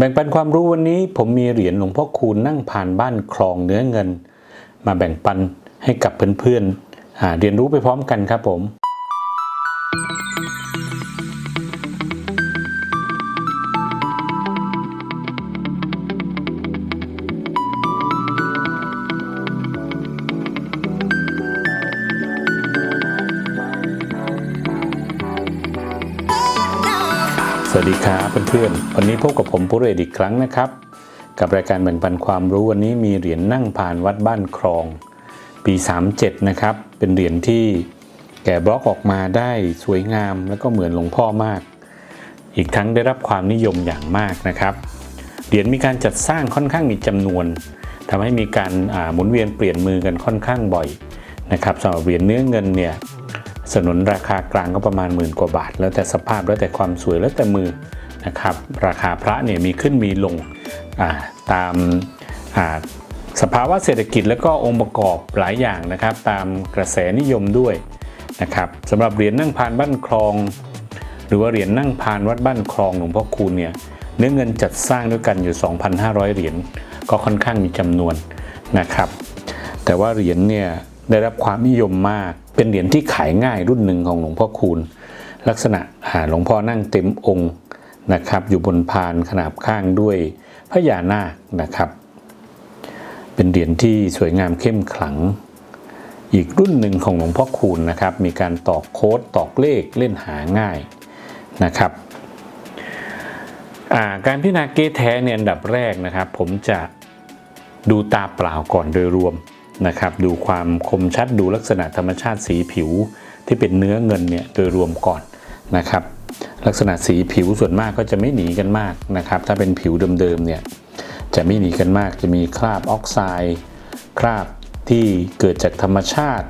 แบ่งปันความรู้วันนี้ผมมีเหรียญหลวงพ่อคูณนั่งผ่านบ้านคลองเนื้อเงิน มาแบ่งปันให้กับเพื่อนๆเรียนรู้ไปพร้อมกันครับผม วัสดีครับเพื่อนๆ วันนี้พบกับผมปุเรศอีกครั้งนะครับ กับรายการแบ่งปันความรู้วันนี้มีเหรียญนั่งผ่านวัดบ้านคลอง ปี 37 นะครับ เป็นเหรียญที่แกะบล็อกออกมาได้สวยงามแล้วก็เหมือนหลวงพ่อมาก อีกทั้งได้รับความนิยมอย่างมากนะครับ เหรียญมีการจัดสร้างค่อนข้างมีจำนวนทำให้มีการหมุนเวียนเปลี่ยนมือกันค่อนข้างบ่อยนะครับสำหรับเหรียญเนื้อเงินเนี่ย สนุนราคากลางก็ประมาณหมื่นกว่าบาท แล้วแต่สภาพแล้วแต่ความสวยแล้วแต่มือนะครับ ราคาพระเนี่ยมีขึ้นมีลงาตามาสภาวะเศรษฐกิจแล้วก็องค์ประกอบหลายอย่างนะครับ ตามกระแสนิยมด้วยนะครับสำหรับเหรียญนั่งพานบ้านคลอง หรือว่าเหรียญนั่งพานวัดบ้านคลองหลวงพ่อคูณเนี่ยเนื้อเงินจัดสร้างด้วยกันอยู่ 2,500 เหรียญก็ค่อนข้างมีจำนวนนะครับ แต่ว่าเหรียญเนี่ย ได้รับความนิยมมาก เป็นเหรียญที่ขายง่ายรุ่นหนึ่งของหลวงพ่อคูณ ลักษณะหลวงพ่อนั่งเต็มองค์นะครับ อยู่บนพานขนาบข้างด้วยพญานาคนะครับ เป็นเหรียญที่สวยงามเข้มขลัง อีกรุ่นหนึ่งของหลวงพ่อคูณนะครับ มีการตอกโค้ดตอกเลขเล่นหาง่ายนะครับาการพิจารณาเกแท้เนี่ยอันดับแรกนะครับ ผมจะดูตาเปล่าก่อนโดยรวม นะครับดูความคมชัดดูลักษณะธรรมชาติสีผิวที่เป็นเนื้อเงินเนี่ยโดยรวมก่อนนะครับ ลักษณะสีผิวส่วนมากก็จะไม่หนีกันมากนะครับ ถ้าเป็นผิวเดิมๆเนี่ยจะไม่หนีกันมากจะมีคราบออกไซด์คราบที่เกิดจากธรรมชาติ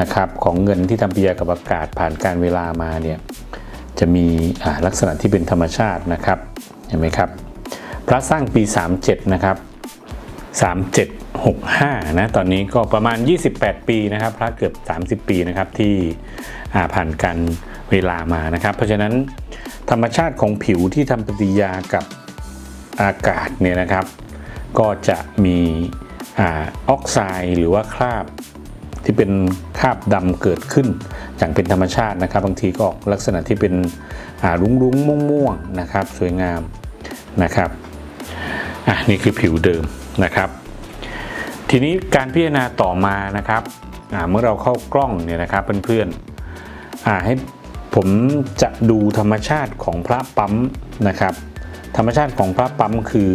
นะครับของเงินที่ทำปฏิกิริยากับอากาศผ่านการเวลามาเนี่ยจะมีลักษณะที่เป็นธรรมชาตินะครับเห็นไหมครับ พระสร้างปี 37 นะครับ 3765 นะ ตอนนี้ก็ประมาณ 28 ปีนะครับ พระเกือบ 30 ปีนะครับที่ผ่านการเวลามานะครับ เพราะฉะนั้นธรรมชาติของผิวที่ทำปฏิกิยากับอากาศเนี่ยนะครับ ก็จะมีออกไซด์หรือว่าคราบที่เป็นคราบดำเกิดขึ้นอย่างเป็นธรรมชาตินะครับ บางทีก็ออกลักษณะที่เป็นรุ้งรุ้งม่วงม่วงๆนะครับ สวยงามนะครับอะนี่คือผิวเดิม นะครับ ทีนี้การพิจารณาต่อมานะครับเมื่อเราเข้ากล้องเนี่ยนะครับเพื่อนๆให้ผมจะดูธรรมชาติของพระปั๊มนะครับ ธรรมชาติของพระปั๊มคือ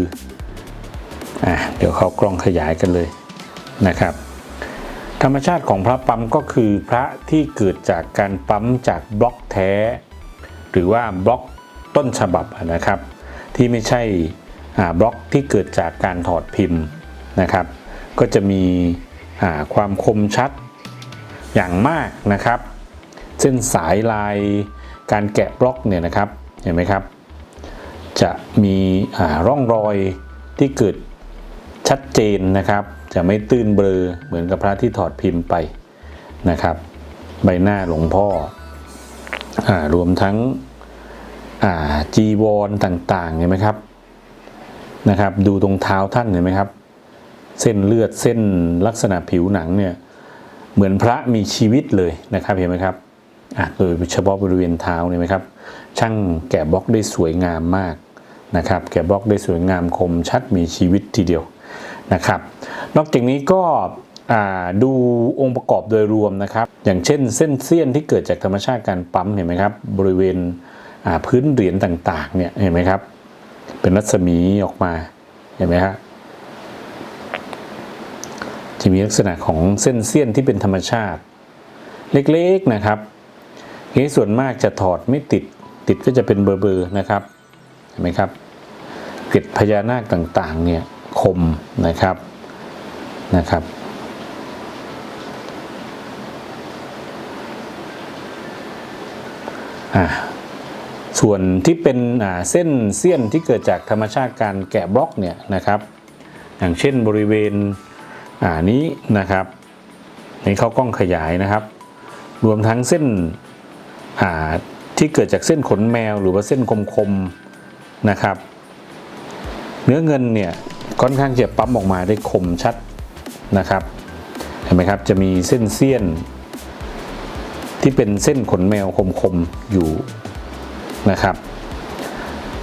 อเดี๋ยวเข้ากล้องขยายกันเลยนะครับ ธรรมชาติของพระปั๊มก็คือพระที่เกิดจากการปั๊มจากบล็อกแท้ หรือว่าบล็อกต้นฉบับนะครับ ที่ไม่ใช่ บล็อกที่เกิดจากการถอดพิมพ์นะครับ ก็จะมีอ่าความคมชัดอย่างมากนะครับ เส้นสายลายการแกะบล็อกเนี่ยนะครับเห็นไหมครับ จะมีอ่าร่องรอยที่เกิดชัดเจนนะครับ จะไม่ตื้นเบลอเหมือนกับพระที่ถอดพิมพ์ไปนะครับ ใบหน้าหลวงพ่ออารวมทั้งอ่าจีวรต่างๆเห็นไหมครับ นะครับ ดูตรงเท้าท่านเห็นไหมครับ เส้นเลือดเส้นลักษณะผิวหนังเนี่ยเหมือนพระมีชีวิตเลยนะครับเห็นไหมครับโดยเฉพาะบริเวณเท้าเนี่ยไหมครับ ช่างแกะบล็อกได้สวยงามมากนะครับ แกะบล็อกได้สวยงามคมชัดมีชีวิตทีเดียวนะครับ นอกจากนี้ก็ดูองค์ประกอบโดยรวมนะครับ อย่างเช่นเส้นเสี้ยนที่เกิดจากธรรมชาติการปั๊มเห็นไหมครับ บริเวณพื้นเหรียญต่างๆเนี่ยเห็นไหมครับ เป็นรัศมีออกมา เห็นไหมครับจะมีลักษณะของเส้นเสี้ยนที่เป็นธรรมชาติ เล็กๆนะครับนี้ส่วนมากจะถอดไม่ติดติดก็จะเป็นเบอร์ๆนะครับเห็นไหมครับเกล็ดพญานาคต่างๆเนี่ยคมนะครับนะครับอ่า ส่วนที่เป็นเส้นเสี้ยนที่เกิดจากธรรมชาติการแกะบล็อกเนี่ยนะครับ อย่างเช่นบริเวณอ่านี้นะครับนี่เขากล้องขยายนะครับ รวมทั้งเส้นที่เกิดจากเส้นขนแมวหรือว่าเส้นคมๆนะครับ เนื้อเงินเนี่ยค่อนข้างจะปั๊มออกมาได้คมชัดนะครับเห็นไหมครับจะมีเส้นเสี้ยน ที่เป็นเส้นขนแมวคมๆอยู่ นะครับ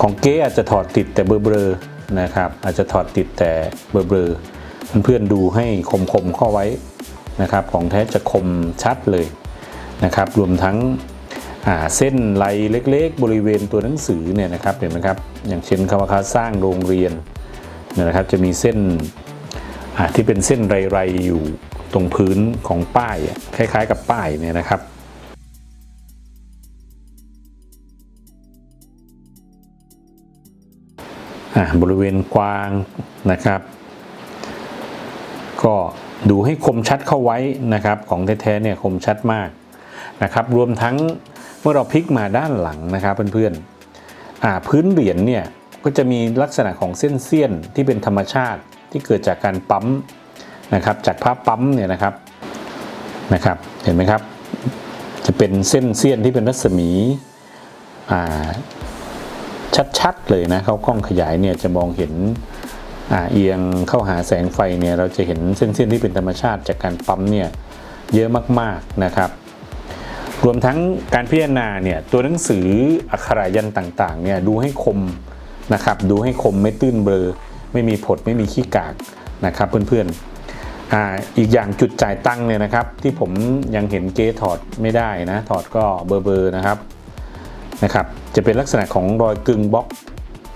ของเก๊อาจจะถอดติดแต่เบลอๆนะครับ อาจจะถอดติดแต่เบลอๆเพื่อนๆดูให้คมๆเข้าไว้นะครับ ของแท้จะคมชัดเลยนะครับ รวมทั้งเส้นลายเล็กๆ บริเวณตัวหนังสือเนี่ยนะครับเห็นไหมครับ อย่างเช่นคำว่าเขาสร้างโรงเรียนนะครับ จะมีเส้นที่เป็นเส้นไรๆอยู่ตรงพื้นของป้ายคล้ายๆ กับป้ายเนี่ยนะครับ บริเวณกวางนะครับ ก็ดูให้คมชัดเข้าไว้นะครับ ของแท้ๆเนี่ยคมชัดมากนะครับ รวมทั้งเมื่อเราพลิกมาด้านหลังนะครับเพื่อนๆอ่าพื้นเหรียญเนี่ยก็จะมีลักษณะของเส้นเสี้ยนที่เป็นธรรมชาติที่เกิดจากการปั๊มนะครับ จากผ้าปั๊มเนี่ยนะครับนะครับ เห็นไหมครับ จะเป็นเส้นเสี้ยนที่เป็นรัศมีอ่า ชัดๆเลยนะเขากล้องขยายเนี่ยจะมองเห็นเอียงเข้าหาแสงไฟเนี่ยเราจะเห็นเส้นๆที่เป็นธรรมชาติจากการปั๊มเนี่ยเยอะมากๆนะครับ รวมทั้งการพิจารณาเนี่ยตัวหนังสืออักขรายันต่างๆเนี่ยดูให้คมนะครับดูให้คมไม่ตื้นเบลอไม่มีผดไม่มีขี้กากนะครับเพื่อนๆออีกอย่างจุดจ่ายตังค์เนี่ยนะครับที่ผมยังเห็นเกถอดไม่ได้นะถอดก็เบอร์ๆนะครับ นะครับ จะเป็นลักษณะของรอยกึ่งบล็อก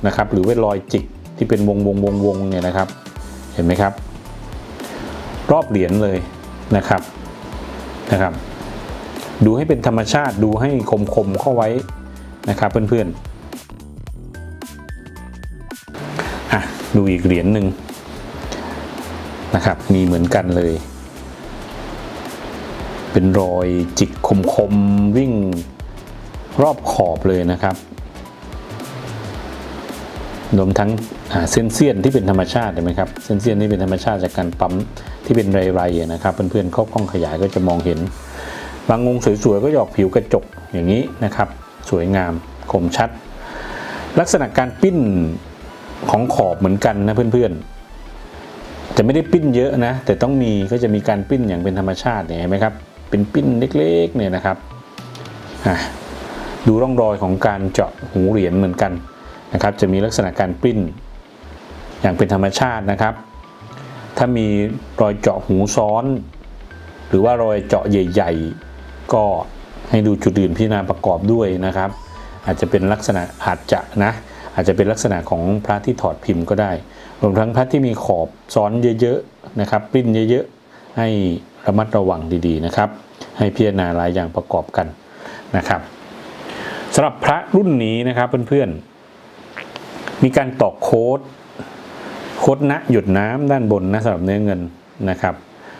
นะครับหรือว่ารอยจิกที่เป็นวงวงวงวงเนี่ยนะครับ เห็นไหมครับ รอบเหรียญเลยนะครับนะครับ ดูให้เป็นธรรมชาติดูให้คมคมเข้าไว้นะครับเพื่อนๆอะดูอีกเหรียญหนึ่งนะครับ มีเหมือนกันเลย เป็นรอยจิกคมคมวิ่ง รอบขอบเลยนะครับรวมทั้งเส้นเสี้ยนที่เป็นธรรมชาติเห็นไหมครับเส้นเสี้ยนที่เป็นธรรมชาติจากการปั๊มที่เป็นไรๆนะครับเพื่อนๆเข้ากล้องขยายก็จะมองเห็น บางองค์สวยๆก็จะอกผิวกระจกอย่างนี้นะครับ สวยงามคมชัด ลักษณะการปิ้นของขอบเหมือนกันนะเพื่อนๆ จะไม่ได้ปิ้นเยอะนะ แต่ต้องมีก็จะมีการปิ้นอย่างเป็นธรรมชาติเนี่ยเห็นไหมครับเป็นปิ้นเล็กๆเนี่ยนะครับอะ ดูร่องรอยของการเจาะหูเหรียญเหมือนกันนะครับ จะมีลักษณะการปริ้น อย่างเป็นธรรมชาตินะครับ ถ้ามีรอยเจาะหูซ้อน หรือว่ารอยเจาะใหญ่ ๆ ก็ให้ดูจุดอื่นพิจารณาประกอบด้วยนะครับ อาจจะเป็นลักษณะอาจจะนะอาจจะเป็นลักษณะของพระที่ถอดพิมพ์ก็ได้ รวมทั้งพระที่มีขอบซ้อนเยอะๆนะครับปริ้นเยอะๆให้ระมัดระวังดีๆนะครับ ให้พิจารณาหลายอย่างประกอบกันนะครับ สำหรับพระรุ่นนี้นะครับเพื่อนๆ มีการตอกโค้ดโค้ดณหยดน้ำด้านบนนะสำหรับเนื้อเงินนะครับ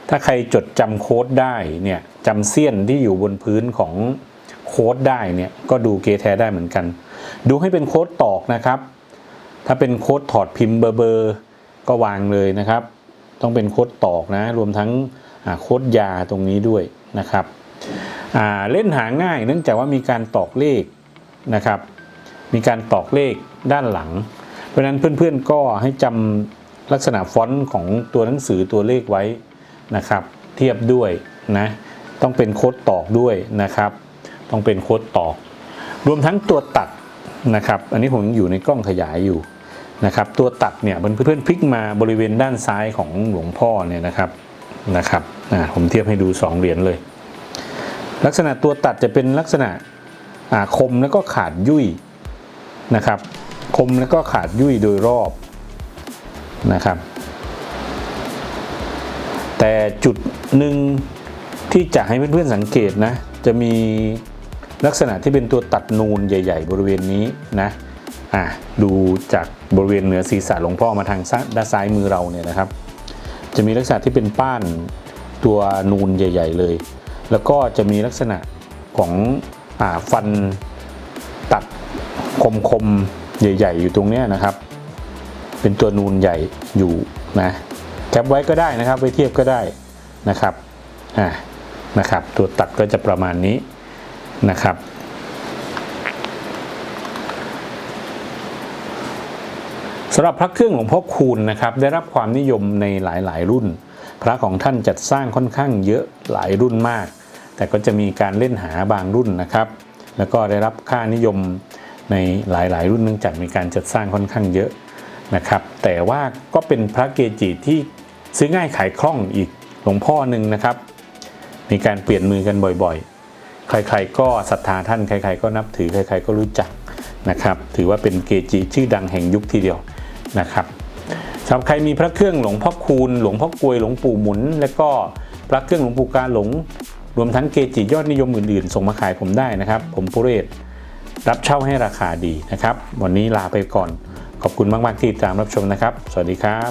ถ้าใครจดจำโค้ดได้เนี่ยจำเสี้ยนที่อยู่บนพื้นของโค้ดได้เนี่ยก็ดูเกแท้ได้เหมือนกัน ดูให้เป็นโค้ดตอกนะครับ ถ้าเป็นโค้ดถอดพิมพ์เบอร์เบอร์ก็วางเลยนะครับ ต้องเป็นโค้ดตอกนะ รวมทั้งโค้ดยาตรงนี้ด้วยนะครับเล่นหาง่ายเนื่องจากว่ามีการตอกเลข นะครับ มีการตอกเลขด้านหลัง เพราะนั้นเพื่อนๆก็ให้จำลักษณะฟอนต์ของตัวหนังสือตัวเลขไว้นะครับ เทียบด้วยนะต้องเป็นโค้ดตอกด้วยนะครับ ต้องเป็นโค้ดตอก รวมทั้งตัวตัดนะครับ อันนี้ผมยังอยู่ในกล้องขยายอยู่นะครับ ตัวตัดเนี่ยเพื่อนๆพลิกมาบริเวณด้านซ้ายของหลวงพ่อเนี่ยนะครับนะครับผมเทียบให้ดูสองเหรียญเลย ลักษณะตัวตัดจะเป็นลักษณะ คมแล้วก็ขาดยุ่ยนะครับ คมแล้วก็ขาดยุ่ยโดยรอบนะครับ แต่จุดหนึ่งที่จะให้เพื่อนๆสังเกตนะ จะมีลักษณะที่เป็นตัวตัดนูนใหญ่ ๆ บริเวณนี้นะอะดูจากบริเวณเหนือศีรษะหลวงพ่อมาทางซ้ายด้านซ้ายมือเราเนี่ยนะครับ จะมีลักษณะที่เป็นป้านตัวนูนใหญ่ ๆ เลย แล้วก็จะมีลักษณะของ ฟันตัดคมๆ ใหญ่ ๆ อยู่ตรงเนี้ยนะครับ เป็นตัวนูนใหญ่อยู่นะแคปไว้ก็ได้นะครับไว้เทียบก็ได้นะครับอ่านะครับ ตัวตัดก็จะประมาณนี้นะครับสำหรับพระเครื่องหลวงพ่อคูณนะครับ ได้รับความนิยมในหลายๆ รุ่น พระของท่านจัดสร้างค่อนข้างเยอะหลายรุ่นมาก แต่ก็จะมีการเล่นหาบางรุ่นนะครับ แล้วก็ได้รับค่านิยมในหลาย ๆ รุ่นเนื่องจากมีการจัดสร้างค่อนข้างเยอะนะครับ แต่ว่าก็เป็นพระเกจิที่ซื้อง่ายขายคล่องอีกหลวงพ่อหนึ่งนะครับ มีการเปลี่ยนมือกันบ่อยๆ ใครๆก็ศรัทธาท่านใคร ๆ ก็นับถือใคร ๆ ก็รู้จักนะครับ ถือว่าเป็นเกจิชื่อดังแห่งยุคทีเดียวนะครับสำหรับใครมีพระเครื่องหลวงพ่อคูณ หลวงพ่อกลวยหลวงปู่หมุน และก็พระเครื่องหลวงปู่กาหลง รวมทั้งเกจิยอดนิยมอื่นๆ ส่งมาขายผมได้นะครับ ผมปุเรศรับเช่าให้ราคาดีนะครับ วันนี้ลาไปก่อน ขอบคุณมาก ๆ ที่ติดตามรับชมนะครับ สวัสดีครับ